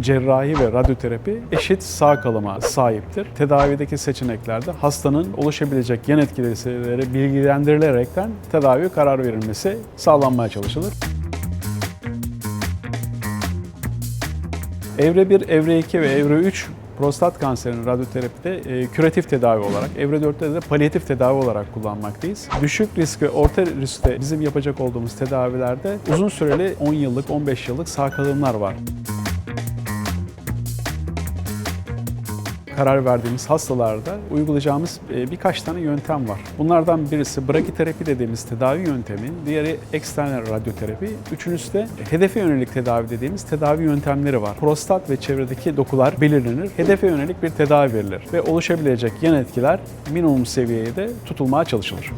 cerrahi ve radyoterapi eşit sağ kalıma sahiptir. Tedavideki seçeneklerde hastanın oluşabilecek yan etkileri bilgilendirilerekten tedavi karar verilmesi sağlanmaya çalışılır. Evre 1, evre 2 ve evre 3 prostat kanserinin radyoterapide e, küratif tedavi olarak, evre 4'te de palyatif tedavi olarak kullanmaktayız. Düşük risk ve orta riskte bizim yapacak olduğumuz tedavilerde uzun süreli 10 yıllık, 15 yıllık sağ kalımlar var. Karar verdiğimiz hastalarda uygulayacağımız e, birkaç tane yöntem var. Bunlardan birisi brakiterapi dediğimiz tedavi yöntemi, diğeri eksternal radyoterapi, üçüncüsü de hedefe yönelik tedavi dediğimiz tedavi yöntemleri var. Prostat ve çevredeki dokular belirlenir, hedefe yönelik bir tedavi verilir ve oluşabilecek yan etkiler minimum seviyede tutulmaya çalışılır.